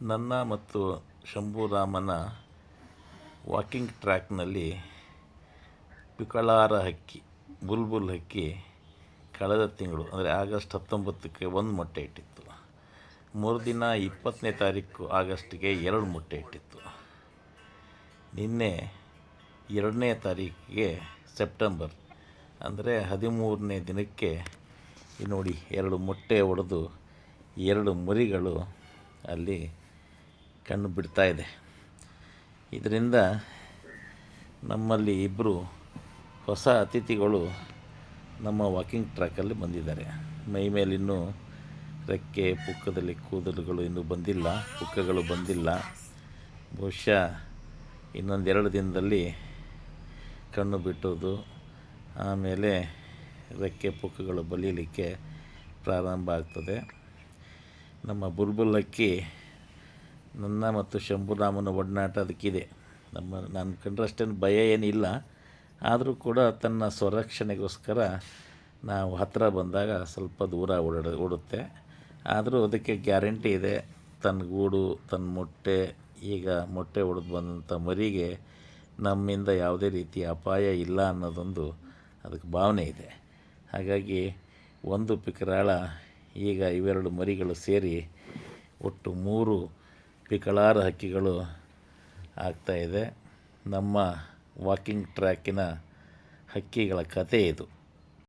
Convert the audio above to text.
ನನ್ನ ಮತ್ತು ಶಂಭುರಾಮನ ವಾಕಿಂಗ್ ಟ್ರ್ಯಾಕ್ನಲ್ಲಿ ಪಿಕಳಾರ ಹಕ್ಕಿ, ಬುಲ್ಬುಲ್ ಹಕ್ಕಿ ಕಳೆದ ತಿಂಗಳು, ಅಂದರೆ ಆಗಸ್ಟ್ ಹತ್ತೊಂಬತ್ತಕ್ಕೆ ಒಂದು ಮೊಟ್ಟೆ ಇಟ್ಟಿತ್ತು. ಮೂರು ದಿನ ಇಪ್ಪತ್ತನೇ ತಾರೀಕು ಆಗಸ್ಟ್ಗೆ ಎರಡು ಮೊಟ್ಟೆ ಇಟ್ಟಿತ್ತು. ನಿನ್ನೆ ಎರಡನೇ ತಾರೀಕಿಗೆ ಸೆಪ್ಟೆಂಬರ್, ಅಂದರೆ ಹದಿಮೂರನೇ ದಿನಕ್ಕೆ ನೋಡಿ ಎರಡು ಮೊಟ್ಟೆ ಒಡೆದು ಎರಡು ಮರಿಗಳು ಅಲ್ಲಿ ಕಣ್ಣು ಬಿಡ್ತಾ ಇದೆ. ಇದರಿಂದ ನಮ್ಮಲ್ಲಿ ಇಬ್ಬರು ಹೊಸ ಅತಿಥಿಗಳು ನಮ್ಮ ವಾಕಿಂಗ್ ಟ್ರ್ಯಾಕಲ್ಲಿ ಬಂದಿದ್ದಾರೆ. ಮೈ ಮೇಲಿನ್ನೂ ರೆಕ್ಕೆ, ಪುಕ್ಕದಲ್ಲಿ ಕೂದಲುಗಳು ಇನ್ನೂ ಬಂದಿಲ್ಲ, ಪುಕ್ಕಗಳು ಬಂದಿಲ್ಲ. ಬಹುಶಃ ಇನ್ನೊಂದೆರಡು ದಿನದಲ್ಲಿ ಕಣ್ಣು ಬಿಟ್ಟೋದು. ಆಮೇಲೆ ರೆಕ್ಕೆ, ಪುಕ್ಕಗಳು ಬಲೀಲಿಕ್ಕೆ ಪ್ರಾರಂಭ ಆಗ್ತದೆ. ನಮ್ಮ ಬುರ್ಬುಲಕ್ಕಿ ನನ್ನ ಮತ್ತು ಶಂಭುರಾಮನ ಒಡನಾಟ ಅದಕ್ಕಿದೆ. ನಮ್ಮ, ನಾನು ಕಂಡ್ರಷ್ಟೇನು ಭಯ ಏನಿಲ್ಲ. ಆದರೂ ಕೂಡ ತನ್ನ ಸ್ವರಕ್ಷಣೆಗೋಸ್ಕರ ನಾವು ಹತ್ತಿರ ಬಂದಾಗ ಸ್ವಲ್ಪ ದೂರ ಓಡಾಡ, ಓಡುತ್ತೆ. ಆದರೂ ಅದಕ್ಕೆ ಗ್ಯಾರಂಟಿ ಇದೆ. ತನ್ನ ಗೂಡು, ತನ್ನ ಮೊಟ್ಟೆ, ಈಗ ಮೊಟ್ಟೆ ಒಡೆದು ಬಂದಂಥ ಮರಿಗೆ ನಮ್ಮಿಂದ ಯಾವುದೇ ರೀತಿಯ ಅಪಾಯ ಇಲ್ಲ ಅನ್ನೋದೊಂದು ಅದಕ್ಕೆ ಭಾವನೆ ಇದೆ. ಹಾಗಾಗಿ ಒಂದು ಪಿಕರಾಳ, ಈಗ ಇವೆರಡು ಮರಿಗಳು ಸೇರಿ ಒಟ್ಟು ಮೂರು ಪಿಕಳಾರ ಹಕ್ಕಿಗಳು ಆಗ್ತಾಯಿದೆ ನಮ್ಮ ವಾಕಿಂಗ್ ಟ್ರ್ಯಾಕಿನ ಹಕ್ಕಿಗಳ ಕಥೆ ಇದು.